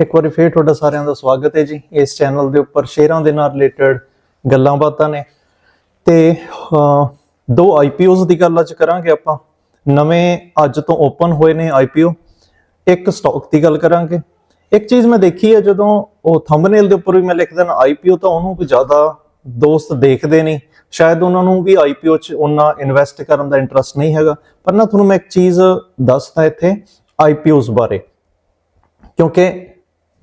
ਇੱਕ ਵਾਰੀ ਫੇਰ ਤੁਹਾਡਾ ਸਾਰਿਆਂ ਦਾ ਸਵਾਗਤ ਹੈ ਜੀ। ਇਸ ਚੈਨਲ ਦੇ ਉੱਪਰ ਸ਼ੇਅਰਾਂ ਦੇ ਨਾਲ ਰਿਲੇਟਡ ਗੱਲਾਂ ਬਾਤਾਂ ਨੇ। ਤੇ ਅਹ, ਦੋ ਆਈਪੀਓਜ਼ ਦੀ ਗੱਲ ਅੱਜ ਕਰਾਂਗੇ ਆਪਾਂ। ਨਵੇਂ ਅੱਜ ਤੋਂ ਓਪਨ ਹੋਏ ਨੇ ਆਈਪੀਓ ਇੱਕ ਸਟਾਕ ਦੀ ਗੱਲ ਕਰਾਂਗੇ। ਇੱਕ ਚੀਜ਼ ਮੈਂ ਦੇਖੀ ਹੈ ਜਦੋਂ ਉਹ ਥੰਬਨੇਲ ਦੇ ਉੱਪਰ ਵੀ ਮੈਂ ਲਿਖ ਦੇਣਾ ਆਈਪੀਓ ਤਾਂ ਉਹਨੂੰ ਕੋਈ ਜ਼ਿਆਦਾ ਦੋਸਤ ਦੇਖਦੇ ਨਹੀਂ। ਸ਼ਾਇਦ ਉਹਨਾਂ ਨੂੰ ਵੀ ਆਈਪੀਓ 'ਚ ਉਹਨਾਂ ਇਨਵੈਸਟ ਕਰਨ ਦਾ ਇੰਟਰਸਟ ਨਹੀਂ ਹੈਗਾ। ਪਰ ਨਾ ਤੁਹਾਨੂੰ ਮੈਂ ਇੱਕ ਚੀਜ਼ ਦੱਸਦਾ ਇੱਥੇ ਆਈਪੀਓਜ਼ ਬਾਰੇ। ਕਿਉਂਕਿ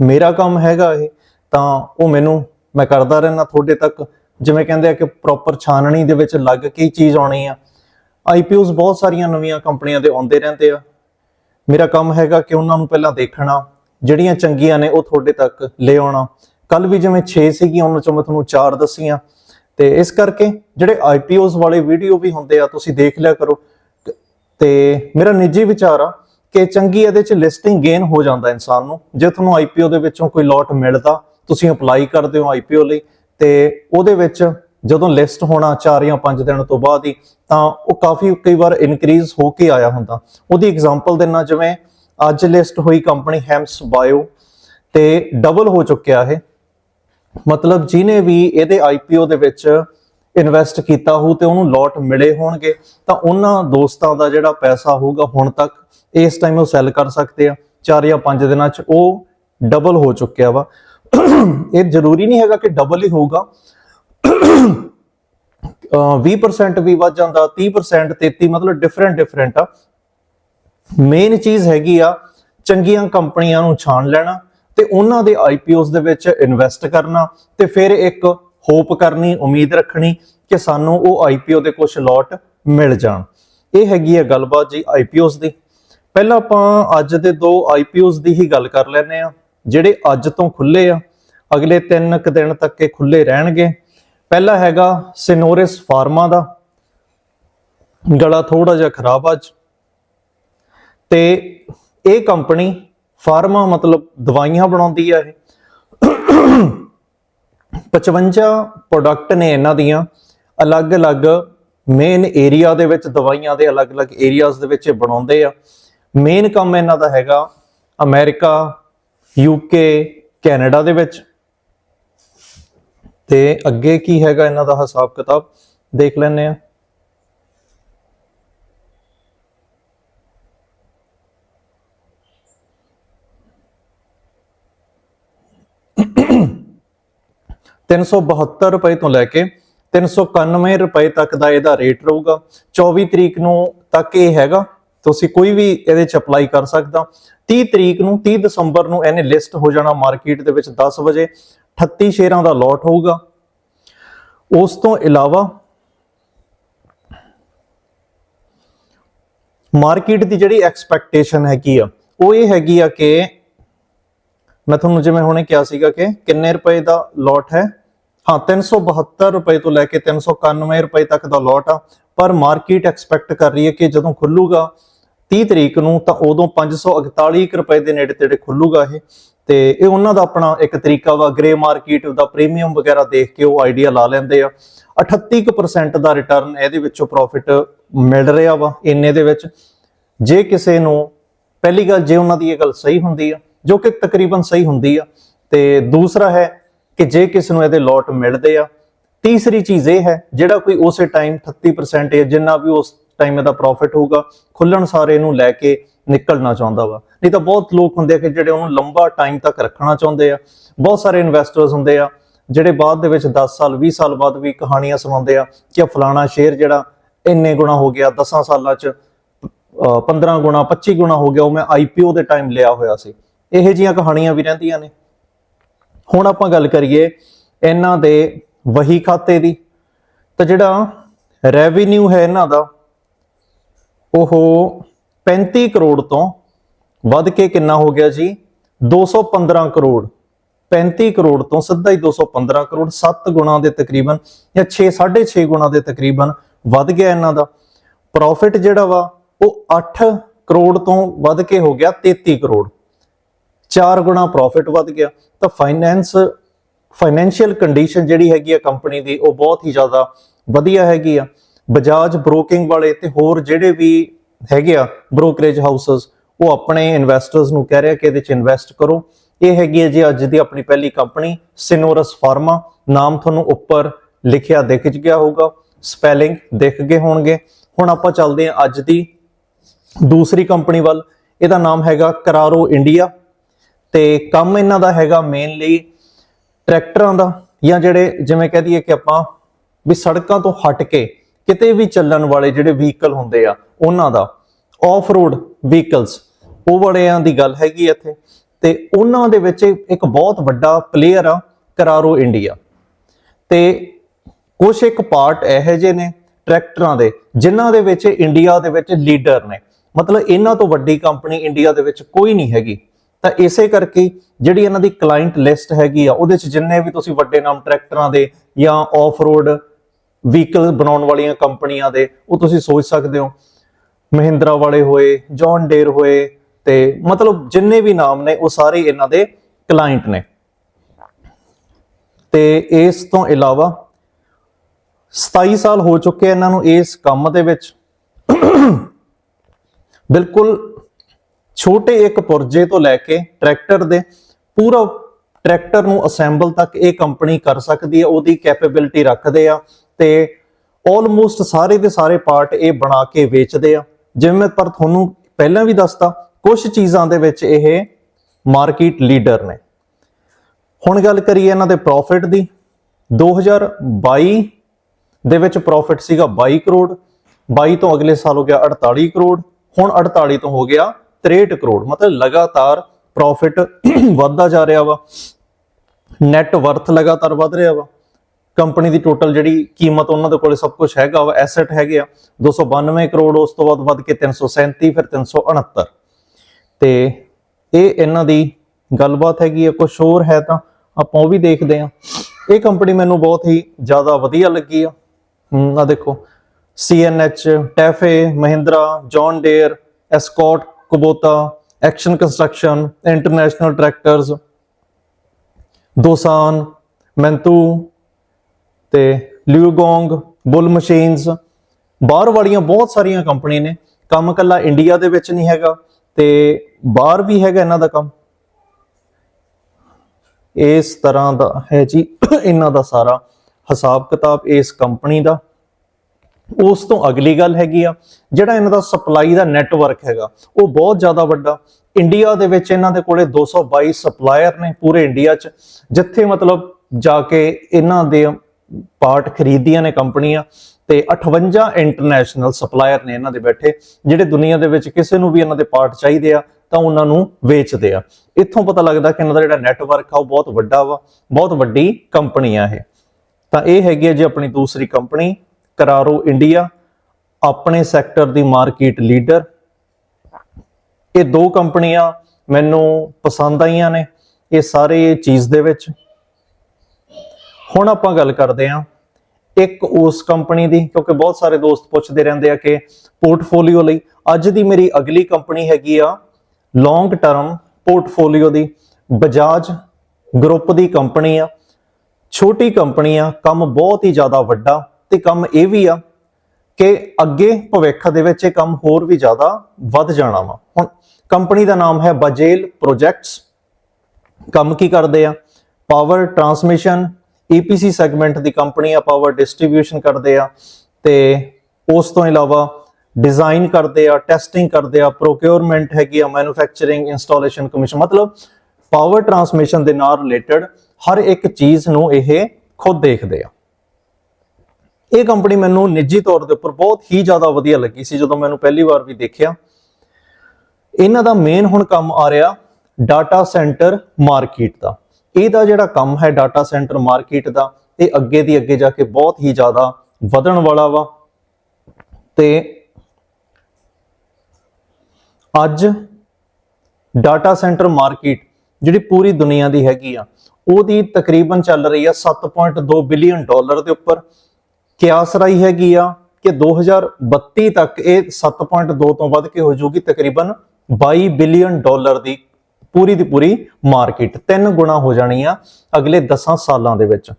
ਮੇਰਾ ਕੰਮ ਹੈਗਾ ਇਹ, ਤਾਂ ਉਹ ਮੈਨੂੰ, ਮੈਂ ਕਰਦਾ ਰਹਿਣਾ ਤੁਹਾਡੇ ਤੱਕ। ਜਿਵੇਂ ਕਹਿੰਦੇ ਆ ਕਿ ਪ੍ਰੋਪਰ ਛਾਨਣੀ ਦੇ ਵਿੱਚ ਲੱਗ ਕੇ ਚੀਜ਼ ਆਉਣੀ ਆ। ਆਈਪੀਓਜ਼ ਬਹੁਤ ਸਾਰੀਆਂ ਨਵੀਆਂ ਕੰਪਨੀਆਂ ਦੇ ਆਉਂਦੇ ਰਹਿੰਦੇ ਆ। ਮੇਰਾ ਕੰਮ ਹੈਗਾ ਕਿ ਉਹਨਾਂ ਨੂੰ ਪਹਿਲਾਂ ਦੇਖਣਾ, ਜਿਹੜੀਆਂ ਚੰਗੀਆਂ ਨੇ ਉਹ ਤੁਹਾਡੇ ਤੱਕ ਲੈ ਆਉਣਾ। ਕੱਲ ਵੀ ਜਿਵੇਂ 6 ਸੀਗੀਆਂ, ਉਹਨਾਂ ਚੋਂ ਮੈਂ ਤੁਹਾਨੂੰ 4 ਦੱਸੀਆਂ। ਤੇ ਇਸ ਕਰਕੇ ਜਿਹੜੇ ਆਈਪੀਓਜ਼ ਵਾਲੇ ਵੀਡੀਓ ਵੀ ਹੁੰਦੇ ਆ, ਤੁਸੀਂ ਦੇਖ ਲਿਆ ਕਰੋ। ਤੇ ਮੇਰਾ ਨਿੱਜੀ ਵਿਚਾਰ ਆ ਕਿ ਚੰਗੀ ਇਹਦੇ ਚ ਲਿਸਟਿੰਗ ਗੇਨ ਹੋ ਜਾਂਦਾ ਇਨਸਾਨ ਨੂੰ। ਜੇ ਤੁਹਾਨੂੰ ਆਈਪੀਓ ਦੇ ਵਿੱਚੋਂ ਕੋਈ ਲੋਟ ਮਿਲਦਾ, ਤੁਸੀਂ ਅਪਲਾਈ ਕਰਦੇ ਹੋ ਆਈਪੀਓ ਲਈ ਤੇ ਉਹਦੇ ਵਿੱਚ ਜਦੋਂ ਲਿਸਟ ਹੋਣਾ 4 ਜਾਂ 5 ਦਿਨ ਤੋਂ ਬਾਅਦ ਹੀ, ਤਾਂ ਉਹ ਕਾਫੀ ਕਈ ਵਾਰ ਇਨਕਰੀਜ਼ ਹੋ ਕੇ ਆਇਆ ਹੁੰਦਾ। ਉਹਦੀ ਐਗਜ਼ਾਮਪਲ ਦੇਣਾ ਜਿਵੇਂ, ਅੱਜ ਲਿਸਟ ਹੋਈ ਕੰਪਨੀ ਹੈਮਸ ਬਾਇਓ ਤੇ ਡਬਲ ਹੋ ਚੁੱਕਿਆ ਇਹ। ਮਤਲਬ ਜਿਹਨੇ ਵੀ ਇਹਦੇ ਆਈਪੀਓ ਦੇ ਵਿੱਚ ਇਨਵੈਸਟ ਕੀਤਾ ਹੋ ਤੇ ਉਹਨੂੰ ਲੋਟ ਮਿਲੇ ਹੋਣਗੇ, ਤਾਂ ਉਹਨਾਂ ਦੋਸਤਾਂ ਦਾ ਜਿਹੜਾ ਪੈਸਾ ਹੋਊਗਾ ਹੁਣ ਤੱਕ ਇਸ ਟਾਈਮ ਉਹ ਸੈਲ ਕਰ ਸਕਦੇ ਆ। 4 ਜਾਂ 5 ਦਿਨਾਂ 'ਚ ਉਹ ਡਬਲ ਹੋ ਚੁੱਕਿਆ ਵਾ। ਇਹ ਜ਼ਰੂਰੀ ਨਹੀਂ ਹੈਗਾ ਕਿ ਡਬਲ ਹੀ ਹੋਊਗਾ। ਅਹ 20% ਵੀ ਵੱਧ ਜਾਂਦਾ 30% 33 ਮਤਲਬ ਡਿਫਰੈਂਟ ਡਿਫਰੈਂਟ ਆ। ਮੇਨ ਚੀਜ਼ ਹੈਗੀ ਆ, ਚੰਗੀਆਂ ਕੰਪਨੀਆਂ ਨੂੰ ਛਾਣ ਲੈਣਾ ਤੇ ਉਹਨਾਂ ਦੇ ਆਈਪੀਓਜ਼ ਦੇ ਵਿੱਚ ਇਨਵੈਸਟ ਕਰਨਾ ਤੇ ਫਿਰ ਇੱਕ ਹੋਪ ਕਰਨੀ, ਉਮੀਦ ਰੱਖਣੀ ਕਿ ਸਾਨੂੰ ਉਹ ਆਈਪੀਓ ਦੇ ਕੁਝ ਲੋਟ ਮਿਲ ਜਾਣ। ਇਹ ਹੈਗੀ ਹੈ ਗੱਲਬਾਤ ਜੀ ਆਈਪੀਓਜ਼ ਦੀ। ਪਹਿਲਾਂ ਆਪਾਂ ਅੱਜ ਦੇ ਦੋ ਆਈਪੀਓਜ਼ ਦੀ ਹੀ ਗੱਲ ਕਰ ਲੈਨੇ ਆ ਜਿਹੜੇ ਅੱਜ ਤੋਂ ਖੁੱਲੇ ਆ। ਅਗਲੇ 3 ਕੁ ਦਿਨ ਤੱਕ ਇਹ ਖੁੱਲੇ ਰਹਿਣਗੇ। ਪਹਿਲਾ ਹੈਗਾ ਸਿਨੋਰਿਸ ਫਾਰਮਾ ਦਾ। ਗਲਾ ਥੋੜਾ ਜਿਹਾ ਖਰਾਬ ਅੱਜ। ਤੇ ਇਹ ਕੰਪਨੀ ਫਾਰਮਾ ਮਤਲਬ ਦਵਾਈਆਂ ਬਣਾਉਂਦੀ ਆ ਇਹ। 55 ਪ੍ਰੋਡਕਟ ਨੇ ਇਹਨਾਂ ਦੀਆਂ ਅਲੱਗ-ਅਲੱਗ ਮੇਨ ਏਰੀਆ ਦੇ ਵਿੱਚ ਦਵਾਈਆਂ ਦੇ ਅਲੱਗ-ਅਲੱਗ ਏਰੀਆਜ਼ ਦੇ ਵਿੱਚ ਇਹ ਬਣਾਉਂਦੇ ਆ। ਮੇਨ ਕੰਮ ਇਹਨਾਂ ਦਾ ਹੈਗਾ ਅਮਰੀਕਾ ਯੂਕੇ ਕੈਨੇਡਾ ਦੇ ਵਿੱਚ। ਤੇ ਅੱਗੇ ਕੀ ਹੈਗਾ ਇਹਨਾਂ ਦਾ ਹਿਸਾਬ ਕਿਤਾਬ ਦੇਖ ਲੈਂਦੇ ਆ। ਤਿੰਨ ਸੌ ਬਹੱਤਰ ਰੁਪਏ ਤੋਂ ਲੈ ਕੇ 391 ਰੁਪਏ ਤੱਕ ਦਾ ਇਹਦਾ ਰੇਟ ਰਹੂਗਾ। 24 ਤਰੀਕ ਨੂੰ ਤੱਕ ਇਹ ਹੈਗਾ। ਤੁਸੀਂ ਕੋਈ ਵੀ ਇਹਦੇ ਚ ਅਪਲਾਈ ਕਰ ਸਕਦਾ। 30 ਤਰੀਕ ਨੂੰ 30 ਦਸੰਬਰ ਨੂੰ ਇਹਨੇ ਲਿਸਟ ਹੋ ਜਾਣਾ ਮਾਰਕੀਟ ਦੇ ਵਿੱਚ 10 ਵਜੇ। 38 ਸ਼ੇਅਰਾਂ ਦਾ ਲੋਟ ਹੋਊਗਾ। ਉਸ ਤੋਂ ਇਲਾਵਾ ਮਾਰਕੀਟ ਦੀ ਜਿਹੜੀ ਐਕਸਪੈਕਟੇਸ਼ਨ ਹੈਗੀ ਆ, ਉਹ ਇਹ ਹੈਗੀ ਆ ਕਿ ਮੈਂ ਤੁਹਾਨੂੰ ਜਿਵੇਂ ਹੁਣੇ ਕਿਹਾ ਸੀਗਾ ਕਿ ਕਿੰਨੇ ਰੁਪਏ ਦਾ ਲੋਟ ਹੈ? ਹਾਂ 372 ਰੁਪਏ ਤੋਂ ਲੈ ਕੇ 391 ਰੁਪਏ ਤੱਕ ਦਾ ਲੋਟ ਆ। ਪਰ ਮਾਰਕੀਟ ਐਕਸਪੈਕਟ ਕਰ ਰਹੀ ਹੈ ਕਿ ਜਦੋਂ ਖੁੱਲੂਗਾ 30 ਤਰੀਕ ਨੂੰ ਤਾਂ ਉਦੋਂ 541 ਕੁ ਰੁਪਏ ਦੇ ਨੇੜੇ ਤੇੜੇ ਖੁੱਲੂਗਾ ਇਹ। ਤੇ ਇਹ ਉਹਨਾਂ ਦਾ ਆਪਣਾ ਇੱਕ ਤਰੀਕਾ ਵਾ ਗ੍ਰੇ ਮਾਰਕੀਟ ਦਾ ਪ੍ਰੀਮੀਅਮ ਵਗੈਰਾ ਦੇਖ ਕੇ ਉਹ ਆਈਡੀਆ ਲਾ ਲੈਂਦੇ ਆ। 38% ਦਾ ਰਿਟਰਨ ਇਹਦੇ ਵਿੱਚੋਂ ਪ੍ਰੋਫਿਟ ਮਿਲ ਰਿਹਾ ਵਾ, ਇੰਨੇ ਦੇ ਵਿੱਚ। ਜੇ ਕਿਸੇ ਨੂੰ, ਪਹਿਲੀ ਗੱਲ ਜੇ ਉਹਨਾਂ ਦੀ ਇਹ ਗੱਲ ਸਹੀ ਹੁੰਦੀ ਆ ਜੋ ਕਿ ਤਕਰੀਬਨ ਸਹੀ ਹੁੰਦੀ ਆ। ਤੇ ਦੂਸਰਾ ਹੈ ਕਿ ਜੇ ਕਿਸ ਨੂੰ ਇਹਦੇ ਲੋਟ ਮਿਲਦੇ ਆ, ਤੀਸਰੀ ਚੀਜ਼ ਇਹ ਹੈ, ਜਿਹੜਾ ਕੋਈ ਉਸੇ ਟਾਈਮ 38% ਹੈ ਜਿੰਨਾ ਵੀ ਉਸ ਟਾਈਮ ਇਹਦਾ ਪ੍ਰੋਫਿਟ ਹੋਊਗਾ, ਖੁੱਲਣ ਸਾਰੇ ਨੂੰ ਲੈ ਕੇ ਨਿਕਲਣਾ ਚਾਹੁੰਦਾ ਵਾ। ਨਹੀਂ ਤਾਂ ਬਹੁਤ ਲੋਕ ਹੁੰਦੇ ਆ ਕਿ ਜਿਹੜੇ ਉਹਨੂੰ ਲੰਬਾ ਟਾਈਮ ਤੱਕ ਰੱਖਣਾ ਚਾਹੁੰਦੇ ਆ। ਬਹੁਤ ਸਾਰੇ ਇਨਵੈਸਟਰਸ ਹੁੰਦੇ ਆ, ਜਿਹੜੇ ਬਾਅਦ ਦੇ ਵਿੱਚ 10 ਸਾਲ 20 ਸਾਲ ਬਾਅਦ ਵੀ ਕਹਾਣੀਆਂ ਸੁਣਾਉਂਦੇ ਆ ਕਿ ਫਲਾਣਾ ਸ਼ੇਅਰ ਜਿਹੜਾ ਇੰਨੇ ਗੁਣਾ ਹੋ ਗਿਆ 10 ਸਾਲਾਂ ਚ, ਅਹ 15 ਗੁਣਾ 25 ਗੁਣਾ ਹੋ ਗਿਆ, ਉਹ ਮੈਂ ਆਈਪੀਓ ਦੇ ਟਾਈਮ ਲਿਆ ਹੋਇਆ ਸੀ। ਇਹੋ ਜੀਆਂ ਕਹਾਣੀਆਂ ਵੀ ਰਹਿੰਦੀਆਂ ਨੇ। ਹੁਣ ਆਪਾਂ ਗੱਲ ਕਰੀਏ ਇਹਨਾਂ ਦੇ ਵਹੀ ਖਾਤੇ ਦੀ। ਤਾਂ ਜਿਹੜਾ ਰੈਵਨਿਊ ਹੈ ਇਹਨਾਂ ਦਾ, ਉਹ 35 ਕਰੋੜ ਤੋਂ ਵੱਧ ਕੇ ਕਿੰਨਾ ਹੋ ਗਿਆ ਜੀ? 215 ਕਰੋੜ। 35 ਕਰੋੜ ਤੋਂ ਸਿੱਧਾ ਹੀ 215 ਕਰੋੜ 7 ਗੁਣਾ ਦੇ ਤਕਰੀਬਨ ਜਾਂ 6 6.5 ਗੁਣਾ ਦੇ ਤਕਰੀਬਨ ਵੱਧ ਗਿਆ ਇਹਨਾਂ ਦਾ। ਪ੍ਰੋਫਿਟ ਜਿਹੜਾ ਵਾ, ਉਹ 8 ਕਰੋੜ ਤੋਂ ਵੱਧ ਕੇ ਹੋ ਗਿਆ 33 ਕਰੋੜ। 4 ਗੁਣਾ ਪ੍ਰੋਫਿਟ ਵੱਧ ਗਿਆ, ਤਾਂ ਫਾਈਨੈਂਸ ਫਾਈਨੈਂਸ਼ੀਅਲ ਕੰਡੀਸ਼ਨ ਜਿਹੜੀ ਹੈਗੀ ਆ ਕੰਪਨੀ ਦੀ, ਉਹ ਬਹੁਤ ਹੀ ਜ਼ਿਆਦਾ ਵਧੀਆ ਹੈਗੀ ਆ। ਬਜਾਜ ਬ੍ਰੋਕਿੰਗ ਵਾਲੇ ਤੇ ਹੋਰ ਜਿਹੜੇ ਵੀ ਹੈਗੇ ਆ ਬ੍ਰੋਕਰੇਜ ਹਾਊਸਸ ਉਹ ਆਪਣੇ ਇਨਵੈਸਟਰਸ ਨੂੰ ਕਹਿ ਰਿਹਾ ਕਿ ਇਹਦੇ ਚ ਇਨਵੈਸਟ ਕਰੋ। ਇਹ ਹੈਗੀ ਹੈ ਜੀ ਅੱਜ ਦੀ ਆਪਣੀ ਪਹਿਲੀ ਕੰਪਨੀ ਸਿਨੋਰਸ ਫਾਰਮਾ ਨਾਮ ਤੁਹਾਨੂੰ ਉੱਪਰ ਲਿਖਿਆ ਦਿਖ ਗਿਆ ਹੋਊਗਾ ਸਪੈਲਿੰਗ ਦਿਖ ਗਏ ਹੋਣਗੇ। ਹੁਣ ਆਪਾਂ ਚੱਲਦੇ ਹਾਂ ਅੱਜ ਦੀ ਦੂਸਰੀ ਕੰਪਨੀ ਵੱਲ। ਇਹਦਾ ਨਾਮ ਹੈਗਾ ਕਰਾਰੋ ਇੰਡੀਆ ਤੇ ਕੰਮ ਇਹਨਾਂ ਦਾ ਹੈਗਾ ਮੇਨਲੀ ਟਰੈਕਟਰਾਂ ਦਾ ਜਾਂ ਜਿਹੜੇ ਜਿਵੇਂ ਕਹਿ ਦਈਏ ਕਿ ਆਪਾਂ ਵੀ ਸੜਕਾਂ ਤੋਂ ਹਟ ਕੇ ਕਿਤੇ ਵੀ ਚੱਲਣ ਵਾਲੇ ਜਿਹੜੇ ਵਹੀਕਲ ਹੁੰਦੇ ਆ, ਉਹਨਾਂ ਦਾ ਆਫ ਰੋਡ ਵਹੀਕਲਸ ਉਹ ਵਾਲਿਆਂ ਦੀ ਗੱਲ ਹੈਗੀ ਇੱਥੇ। ਤੇ ਉਹਨਾਂ ਦੇ ਵਿੱਚ ਇੱਕ ਬਹੁਤ ਵੱਡਾ ਪਲੇਅਰ ਆ ਕਰਾਰੋ ਇੰਡੀਆ ਤੇ ਕੁਝ ਇੱਕ ਪਾਰਟ ਇਹੋ ਜਿਹੇ ਨੇ ਟਰੈਕਟਰਾਂ ਦੇ, ਜਿਨ੍ਹਾਂ ਦੇ ਵਿੱਚ ਇੰਡੀਆ ਦੇ ਵਿੱਚ ਲੀਡਰ ਨੇ। ਮਤਲਬ ਇਹਨਾਂ ਤੋਂ ਵੱਡੀ ਕੰਪਨੀ ਇੰਡੀਆ ਦੇ ਵਿੱਚ ਕੋਈ ਨਹੀਂ ਹੈਗੀ। ਤਾਂ ਇਸੇ ਕਰਕੇ ਜਿਹੜੀ ਇਹਨਾਂ ਦੀ ਕਲਾਇੰਟ ਲਿਸਟ ਹੈਗੀ ਆ, ਉਹਦੇ ਚ ਜਿੰਨੇ ਵੀ ਤੁਸੀਂ ਵੱਡੇ ਨਾਮ ਟਰੈਕਟਰਾਂ ਦੇ ਜਾਂ ਆਫ ਰੋਡ ਵਹੀਕਲ ਬਣਾਉਣ ਵਾਲੀਆਂ ਕੰਪਨੀਆਂ ਦੇ, ਉਹ ਤੁਸੀਂ ਸੋਚ ਸਕਦੇ ਹੋ। ਮਹਿੰਦਰਾ ਵਾਲੇ ਹੋਏ ਜੌਨ ਡੇਰ ਹੋਏ ਤੇ ਮਤਲਬ ਜਿੰਨੇ ਵੀ ਨਾਮ ਨੇ, ਉਹ ਸਾਰੇ ਇਹਨਾਂ ਦੇ ਕਲਾਇੰਟ ਨੇ। ਤੇ ਇਸ ਤੋਂ ਇਲਾਵਾ 27 ਸਾਲ ਹੋ ਚੁੱਕੇ ਇਹਨਾਂ ਨੂੰ ਇਸ ਕੰਮ ਦੇ ਵਿੱਚ। ਬਿਲਕੁਲ ਛੋਟੇ ਇੱਕ ਪੁਰਜੇ ਤੋਂ ਲੈ ਕੇ ਟਰੈਕਟਰ ਦੇ ਪੂਰਾ ਟਰੈਕਟਰ ਨੂੰ ਅਸੈਂਬਲ ਤੱਕ ਇਹ ਕੰਪਨੀ ਕਰ ਸਕਦੀ ਹੈ, ਉਹਦੀ ਕੈਪੇਬਿਲਿਟੀ ਰੱਖਦੇ ਆ ਤੇ ਆਲਮੋਸਟ ਸਾਰੇ ਦੇ ਸਾਰੇ ਪਾਰਟ ਇਹ ਬਣਾ ਕੇ ਵੇਚਦੇ ਆ। ਜਿਵੇਂ ਪਰ ਤੁਹਾਨੂੰ ਪਹਿਲਾਂ ਵੀ ਦੱਸਤਾ ਕੁਝ ਚੀਜ਼ਾਂ ਦੇ ਵਿੱਚ ਇਹ ਮਾਰਕੀਟ ਲੀਡਰ ਨੇ। ਹੁਣ ਗੱਲ ਕਰੀਏ ਇਹਨਾਂ ਦੇ ਪ੍ਰੋਫਿਟ ਦੀ 2022 ਦੇ ਵਿੱਚ ਪ੍ਰੋਫਿਟ ਸੀਗਾ 22 ਕਰੋੜ 22 ਤੋਂ ਅਗਲੇ ਸਾਲ ਹੋ ਗਿਆ 48 ਕਰੋੜ, ਹੁਣ 48 ਤੋਂ ਹੋ ਗਿਆ 63 ਕਰੋੜ ਮਤਲਬ ਲਗਾਤਾਰ ਪ੍ਰੋਫਿਟ ਵੱਧਦਾ ਜਾ ਰਿਹਾ ਵਾ। ਨੈਟ ਵਰਥ ਲਗਾਤਾਰ ਵਧ ਰਿਹਾ ਵਾ। ਕੰਪਨੀ ਦੀ ਟੋਟਲ ਜਿਹੜੀ ਕੀਮਤ ਉਹਨਾਂ ਦੇ ਕੋਲੇ ਸਭ ਕੁਝ ਹੈਗਾ ਵਾ ਐਸੈਟ ਹੈਗੇ ਆ 292 ਕਰੋੜ ਉਸ ਤੋਂ ਬਾਅਦ ਵੱਧ ਕੇ 337 ਫਿਰ 369 ਤੇ ਇਹ ਇਹਨਾਂ ਦੀ ਗੱਲਬਾਤ ਹੈਗੀ ਆ ਕੁਝ ਹੋਰ ਹੈ ਤਾਂ ਆਪਾਂ ਉਹ ਵੀ ਦੇਖਦੇ ਆ। ਇਹ ਕੰਪਨੀ ਮੈਨੂੰ ਬਹੁਤ ਹੀ ਜ਼ਿਆਦਾ ਵਧੀਆ ਲੱਗੀ ਆ। ਹਮ, ਆ ਦੇਖੋ CNH TAFE Mahindra John Deere Escorts Kubota, Action Construction, International Tractors, Doosan, Manitou ਤੇ ਲਿਊਗੋਂਗ ਬੁੱਲ ਮਸ਼ੀਨਸ। ਬਾਹਰ ਵਾਲੀਆਂ ਬਹੁਤ ਸਾਰੀਆਂ ਕੰਪਨੀ ਨੇ। ਕੰਮ ਕੱਲਾ ਇੰਡੀਆ ਦੇ ਵਿੱਚ ਨਹੀਂ ਹੈਗਾ ਤੇ ਬਾਹਰ ਵੀ ਹੈਗਾ ਇਹਨਾਂ ਦਾ ਕੰਮ। ਇਸ ਤਰ੍ਹਾਂ ਦਾ ਹੈ ਜੀ। ਇਹਨਾਂ ਦਾ ਸਾਰਾ ਹਿਸਾਬ ਕਿਤਾਬ ਇਸ ਕੰਪਨੀ ਦਾ। ਉਸ ਤੋਂ ਅਗਲੀ ਗੱਲ ਹੈਗੀ ਆ, ਜਿਹੜਾ ਇਹਨਾਂ ਦਾ ਸਪਲਾਈ ਦਾ ਨੈਟਵਰਕ ਹੈਗਾ, ਉਹ ਬਹੁਤ ਜ਼ਿਆਦਾ ਵੱਡਾ। ਇੰਡੀਆ ਦੇ ਵਿੱਚ ਇਹਨਾਂ ਦੇ ਕੋਲੇ 222 ਸਪਲਾਇਰ ਨੇ ਪੂਰੇ ਇੰਡੀਆ 'ਚ, ਜਿੱਥੇ ਮਤਲਬ ਜਾ ਕੇ ਇਹਨਾਂ ਦੇ ਪਾਰਟ ਖਰੀਦੀਆਂ ਨੇ ਕੰਪਨੀਆਂ, ਤੇ 58 ਇੰਟਰਨੈਸ਼ਨਲ ਸਪਲਾਇਰ ਨੇ ਇਹਨਾਂ ਦੇ ਬੈਠੇ, ਜਿਹੜੇ ਦੁਨੀਆ ਦੇ ਵਿੱਚ ਕਿਸੇ ਨੂੰ ਵੀ ਇਹਨਾਂ ਦੇ ਪਾਰਟ ਚਾਹੀਦੇ ਆ, ਤਾਂ ਉਹਨਾਂ ਨੂੰ ਵੇਚਦੇ ਆ। ਇੱਥੋਂ ਪਤਾ ਲੱਗਦਾ ਕਿ ਇਹਨਾਂ ਦਾ ਜਿਹੜਾ ਨੈਟਵਰਕ ਆ, ਉਹ ਬਹੁਤ ਵੱਡਾ ਵਾ, ਬਹੁਤ ਵੱਡੀ ਕੰਪਨੀ ਆ ਇਹ। ਤਾਂ ਇਹ ਹੈਗੀ ਆ ਜੀ ਆਪਣੀ ਦੂਸਰੀ ਕੰਪਨੀ ਕਰਾਰੋ ਇੰਡੀਆ, ਆਪਣੇ ਸੈਕਟਰ ਦੀ ਮਾਰਕੀਟ ਲੀਡਰ। ਇਹ ਦੋ ਕੰਪਨੀਆਂ ਮੈਨੂੰ ਪਸੰਦ ਆਈਆਂ ਨੇ ਇਹ ਸਾਰੇ ਚੀਜ਼ ਦੇ ਵਿੱਚ। ਹੁਣ ਆਪਾਂ ਗੱਲ ਕਰਦੇ ਹਾਂ ਇੱਕ ਉਸ ਕੰਪਨੀ ਦੀ, ਕਿਉਂਕਿ ਬਹੁਤ ਸਾਰੇ ਦੋਸਤ ਪੁੱਛਦੇ ਰਹਿੰਦੇ ਆ ਕਿ ਪੋਰਟਫੋਲੀਓ ਲਈ ਅੱਜ ਦੀ ਮੇਰੀ ਅਗਲੀ ਕੰਪਨੀ ਹੈਗੀ ਆ ਲੌਂਗ ਟਰਮ ਪੋਰਟਫੋਲੀਓ ਦੀ। ਬਜਾਜ ਗਰੁੱਪ ਦੀ ਕੰਪਨੀ ਆ, ਛੋਟੀ ਕੰਪਨੀ ਆ, ਕੰਮ ਬਹੁਤ ਹੀ ਜ਼ਿਆਦਾ ਵੱਡਾ। ਤੇ ਕੰਮ ਇਹ ਵੀ ਆ ਕਿ ਅੱਗੇ ਭਵਿੱਖ ਦੇ ਵਿੱਚ ਇਹ ਕੰਮ ਹੋਰ ਵੀ ਜ਼ਿਆਦਾ ਵੱਧ ਜਾਣਾ ਵਾ। ਹੁਣ ਕੰਪਨੀ ਦਾ ਨਾਮ ਹੈ ਬਜੇਲ ਪ੍ਰੋਜੈਕਟਸ। ਕੰਮ ਕੀ ਕਰਦੇ ਆ? ਪਾਵਰ ਟਰਾਂਸਮਿਸ਼ਨ EPC ਸੈਗਮੈਂਟ ਦੀ ਕੰਪਨੀ ਆ, ਪਾਵਰ ਡਿਸਟ੍ਰੀਬਿਊਸ਼ਨ ਕਰਦੇ ਆ ਤੇ ਉਸ ਤੋਂ ਇਲਾਵਾ ਡਿਜ਼ਾਈਨ ਕਰਦੇ ਆ, ਟੈਸਟਿੰਗ ਕਰਦੇ ਆ ਪ੍ਰੋਕਿਉਰਮੈਂਟ ਹੈਗੀ ਆ, ਮੈਨੂਫੈਕਚਰਿੰਗ, ਇੰਸਟਾਲੇਸ਼ਨ ਕਮਿਸ਼ਨ। ਮਤਲਬ ਪਾਵਰ ਟਰਾਂਸਮਿਸ਼ਨ ਦੇ ਨਾਲ ਰਿਲੇਟਡ ਹਰ ਇੱਕ ਚੀਜ਼ ਨੂੰ ਇਹ ਖੁਦ ਦੇਖਦੇ ਆ। ਇਹ ਕੰਪਨੀ ਮੈਨੂੰ ਨਿੱਜੀ ਤੌਰ ਦੇ ਉੱਪਰ ਬਹੁਤ ਹੀ ਜ਼ਿਆਦਾ ਵਧੀਆ ਲੱਗੀ ਸੀ, ਜਦੋਂ ਮੈਨੂੰ ਪਹਿਲੀ ਵਾਰ ਵੀ ਦੇਖਿਆ। ਇਹਨਾਂ ਦਾ ਮੇਨ ਹੁਣ ਕੰਮ ਆ ਰਿਹਾ ਡਾਟਾ ਸੈਂਟਰ ਮਾਰਕੀਟ ਦਾ। ਇਹਦਾ ਜਿਹੜਾ ਕੰਮ ਹੈ ਡਾਟਾ ਸੈਂਟਰ ਮਾਰਕੀਟ ਦਾ, ਇਹ ਅੱਗੇ ਦੀ ਅੱਗੇ ਜਾ ਕੇ ਬਹੁਤ ਹੀ ਜ਼ਿਆਦਾ ਵਧਣ ਵਾਲਾ ਵਾ। ਤੇ ਅੱਜ ਡਾਟਾ ਸੈਂਟਰ ਮਾਰਕੀਟ ਜਿਹੜੀ ਪੂਰੀ ਦੁਨੀਆ ਦੀ ਹੈਗੀ ਆ, ਉਹਦੀ ਤਕਰੀਬਨ ਚੱਲ ਰਹੀ ਆ 7.2 ਬਿਲੀਅਨ ਡਾਲਰ ਦੇ ਉੱਪਰ। ਕਿਆਸ ਰਾਈ ਹੈਗੀ ਆ ਕਿ 2032 ਤੱਕ ਇਹ 7.2 ਤੋਂ ਵੱਧ ਕੇ ਹੋ ਜਾਊਗੀ, ਤਕਰੀਬਨ 22 ਬਿਲੀਅਨ ਡਾਲਰ ਦੀ ਪੂਰੀ ਦੀ ਪੂਰੀ ਮਾਰਕੀਟ, ਤਿੰਨ ਗੁਣਾ ਹੋ ਜਾਣੀ ਆ ਅਗਲੇ 10 ਸਾਲਾਂ ਦੇ ਵਿੱਚ।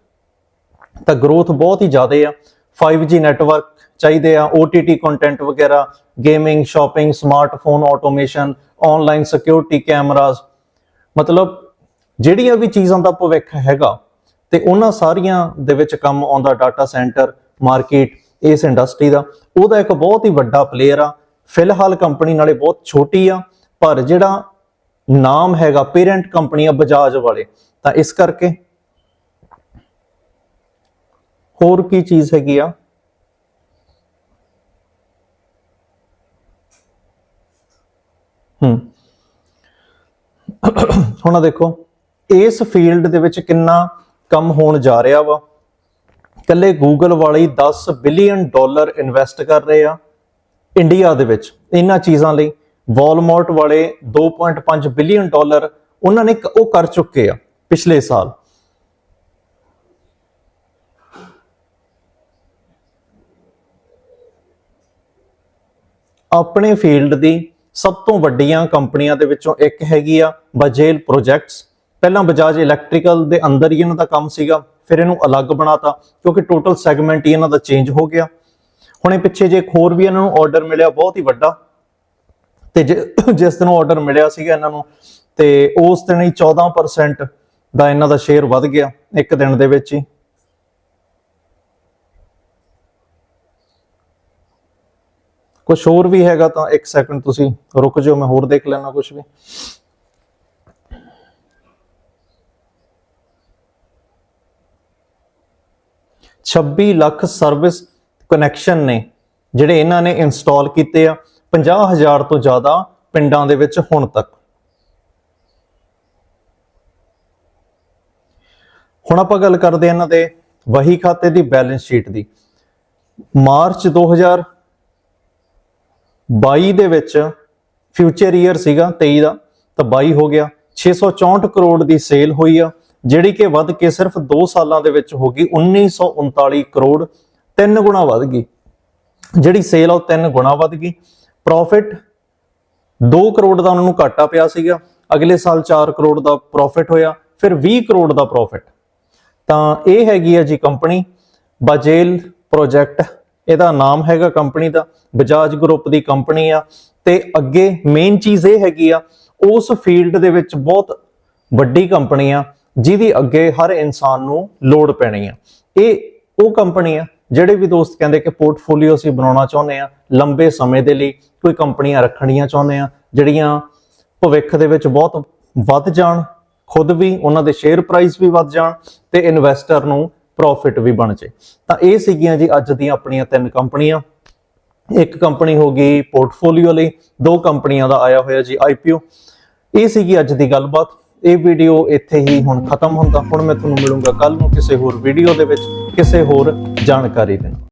ਤਾਂ ਗਰੋਥ ਬਹੁਤ ਹੀ ਜ਼ਿਆਦਾ ਆ। 5G ਨੈਟਵਰਕ ਚਾਹੀਦੇ ਆ OTT ਕੰਟੈਂਟ ਵਗੈਰਾ gaming shopping smartphone automation online security cameras ਮਤਲਬ ਜਿਹੜੀਆਂ ਵੀ ਚੀਜ਼ਾਂ ਦਾ ਭਵਿੱਖ ਹੈਗਾ ਤੇ ਉਹਨਾਂ ਸਾਰੀਆਂ ਦੇ ਵਿੱਚ ਕੰਮ ਆਉਂਦਾ ਡਾਟਾ ਸੈਂਟਰ ਮਾਰਕੀਟ ਇਸ ਇੰਡਸਟਰੀ ਦਾ। ਉਹਦਾ ਇੱਕ ਬਹੁਤ ਹੀ ਵੱਡਾ ਪਲੇਅਰ ਆ। ਫਿਲਹਾਲ ਕੰਪਨੀ ਨਾਲੇ ਬਹੁਤ ਛੋਟੀ ਆ। ਪਰ ਜਿਹੜਾ ਨਾਮ ਹੈਗਾ ਪੇਰੈਂਟ ਕੰਪਨੀ ਆ ਬਜਾਜ ਵਾਲੇ। ਤਾਂ ਇਸ ਕਰਕੇ ਹੋਰ ਕੀ ਚੀਜ਼ ਹੈਗੀ ਆ? ਹੂੰ। ਹੁਣ ਦੇਖੋ, ਇਸ ਫੀਲਡ ਦੇ ਵਿੱਚ ਕਿੰਨਾ ਕੰਮ ਹੋਣ ਜਾ ਰਿਹਾ ਵਾ। ਇਕੱਲੇ ਗੂਗਲ ਵਾਲੇ ਹੀ 10 ਬਿਲੀਅਨ ਡਾਲਰ ਇਨਵੈਸਟ ਕਰ ਰਹੇ ਆ ਇੰਡੀਆ ਦੇ ਵਿੱਚ। ਇਹਨਾਂ ਚੀਜ਼ਾਂ ਲਈ ਵਾਲਮਾਰਟ ਵਾਲੇ 2.5 ਬਿਲੀਅਨ ਡਾਲਰ ਉਹਨਾਂ ਨੇ ਉਹ ਕਰ ਚੁੱਕੇ ਆ ਪਿਛਲੇ ਸਾਲ। ਆਪਣੇ ਫੀਲਡ ਦੀ ਸਭ ਤੋਂ ਵੱਡੀਆਂ ਕੰਪਨੀਆਂ ਦੇ ਵਿੱਚੋਂ ਇੱਕ ਹੈਗੀ ਆ ਬਜੇਲ ਪ੍ਰੋਜੈਕਟਸ ਪਹਿਲਾਂ ਬਜਾਜ ਇਲੈਕਟ੍ਰੀਕਲ ਦੇ ਅੰਦਰ ਹੀ ਇਹਨਾਂ ਦਾ ਕੰਮ ਸੀਗਾ। ਫਿਰ ਇਹਨੂੰ ਅਲੱਗ ਬਣਾਤਾ, ਕਿਉਂਕਿ ਟੋਟਲ ਸੈਗਮੈਂਟ ਹੀ ਇਹਨਾਂ ਦਾ ਚੇਂਜ ਹੋ ਗਿਆ। ਹੁਣੇ ਪਿੱਛੇ ਜੇ ਇੱਕ ਹੋਰ ਵੀ ਇਹਨਾਂ ਨੂੰ ਆਰਡਰ ਮਿਲਿਆ, ਬਹੁਤ ਹੀ ਵੱਡਾ। ਤੇ ਜਿਸ ਦਿਨ ਆਰਡਰ ਮਿਲਿਆ ਸੀਗਾ ਇਹਨਾਂ ਨੂੰ, ਤੇ ਉਸ ਦਿਨ ਹੀ 14% ਦਾ ਇਹਨਾਂ ਦਾ ਸ਼ੇਅਰ ਵੱਧ ਗਿਆ, ਇੱਕ ਦਿਨ ਦੇ ਵਿੱਚ ਹੀ। ਕੁਝ ਹੋਰ ਵੀ ਹੈਗਾ ਤਾਂ ਇੱਕ ਸੈਕਿੰਡ ਤੁਸੀਂ ਰੁਕ ਜਾਓ, ਮੈਂ ਹੋਰ ਦੇਖ ਲੈਣਾ ਕੁਝ ਵੀ। ਛੱਬੀ ਲੱਖ ਸਰਵਿਸ ਕਨੈਕਸ਼ਨ ਨੇ, ਜਿਹੜੇ ਇਹਨਾਂ ਨੇ ਇੰਸਟਾਲ ਕੀਤੇ ਆ 50000 ਤੋਂ ਜ਼ਿਆਦਾ ਪਿੰਡਾਂ ਦੇ ਵਿੱਚ ਹੁਣ ਤੱਕ। ਹੁਣ ਆਪਾਂ ਗੱਲ ਕਰਦੇ ਹਾਂ ਇਹਨਾਂ ਦੇ ਵਹੀ ਖਾਤੇ ਦੀ ਬੈਲੈਂਸ ਸ਼ੀਟ ਦੀ। ਮਾਰਚ 2022 ਦੇ ਵਿੱਚ ਫਿਊਚਰ ਈਅਰ ਸੀਗਾ 23 ਦਾ, ਤਾਂ 22 ਹੋ ਗਿਆ 664 ਕਰੋੜ ਦੀ ਸੇਲ ਹੋਈ ਆ। ਜਿਹੜੀ ਕਿ ਵੱਧ ਕੇ ਸਿਰਫ 2 ਸਾਲਾਂ ਦੇ ਵਿੱਚ ਹੋ ਗਈ 1939 ਕਰੋੜ ਤਿੰਨ ਗੁਣਾ ਵੱਧ ਗਈ। ਜਿਹੜੀ ਸੇਲ ਆ ਉਹ ਤਿੰਨ ਗੁਣਾ ਵੱਧ ਗਈ। ਪ੍ਰੋਫਿਟ 2 ਕਰੋੜ ਦਾ ਉਹਨਾਂ ਨੂੰ ਘਾਟਾ ਪਿਆ ਸੀਗਾ। ਅਗਲੇ ਸਾਲ 4 ਕਰੋੜ ਦਾ ਪ੍ਰੋਫਿਟ ਹੋਇਆ, ਫਿਰ 20 ਕਰੋੜ ਦਾ ਪ੍ਰੋਫਿਟ ਤਾਂ ਇਹ ਹੈਗੀ ਆ ਜੀ ਕੰਪਨੀ ਬਜੇਲ ਪ੍ਰੋਜੈਕਟ ਇਹਦਾ ਨਾਮ ਹੈਗਾ ਕੰਪਨੀ ਦਾ ਬਜਾਜ ਗਰੁੱਪ ਦੀ ਕੰਪਨੀ ਆ। ਤੇ ਅੱਗੇ ਮੇਨ ਚੀਜ਼ ਇਹ ਹੈਗੀ ਆ, ਉਸ ਫੀਲਡ ਦੇ ਵਿੱਚ ਬਹੁਤ ਵੱਡੀ ਕੰਪਨੀ ਆ। ਜਿਹਦੀ ਅੱਗੇ ਹਰ ਇਨਸਾਨ ਨੂੰ ਲੋੜ ਪੈਣੀ ਆ। ਇਹ ਉਹ ਕੰਪਨੀ ਆ ਜਿਹੜੇ ਵੀ ਦੋਸਤ ਕਹਿੰਦੇ ਕਿ ਪੋਰਟਫੋਲੀਓ ਅਸੀਂ ਬਣਾਉਣਾ ਚਾਹੁੰਦੇ ਆ, ਲੰਬੇ ਸਮੇਂ ਦੇ ਲਈ ਕੋਈ ਕੰਪਨੀਆਂ ਰੱਖਣੀਆਂ ਚਾਹੁੰਦੇ ਆ, ਜਿਹੜੀਆਂ ਭਵਿੱਖ ਦੇ ਵਿੱਚ ਬਹੁਤ ਵੱਧ ਜਾਣ, ਖੁਦ ਵੀ ਉਹਨਾਂ ਦੇ ਸ਼ੇਅਰ ਪ੍ਰਾਈਸ ਵੀ ਵੱਧ ਜਾਣ ਤੇ ਇਨਵੈਸਟਰ ਨੂੰ ਪ੍ਰੋਫਿਟ ਵੀ ਬਣ ਜੇ। ਤਾਂ ਇਹ ਸੀਗੀਆਂ ਜੀ ਅੱਜ ਦੀਆਂ ਆਪਣੀਆਂ ਤਿੰਨ ਕੰਪਨੀਆਂ। ਇੱਕ ਕੰਪਨੀ ਹੋ ਗਈ ਪੋਰਟਫੋਲੀਓ ਲਈ, ਦੋ ਕੰਪਨੀਆਂ ਦਾ ਆਇਆ ਹੋਇਆ ਜੀ ਆਈਪੀਓ ਇਹ ਸੀਗੀ ਅੱਜ ਦੀ ਗੱਲਬਾਤ। ਇਹ ਵੀਡੀਓ ਇੱਥੇ ਹੀ ਹੁਣ ਖਤਮ ਹੁੰਦਾ। ਹੁਣ ਮੈਂ ਤੁਹਾਨੂੰ ਮਿਲੂੰਗਾ ਕੱਲ ਨੂੰ ਕਿਸੇ ਹੋਰ ਵੀਡੀਓ ਦੇ ਵਿੱਚ ਕਿਸੇ ਹੋਰ ਜਾਣਕਾਰੀ ਦੇ ਨਾਲ।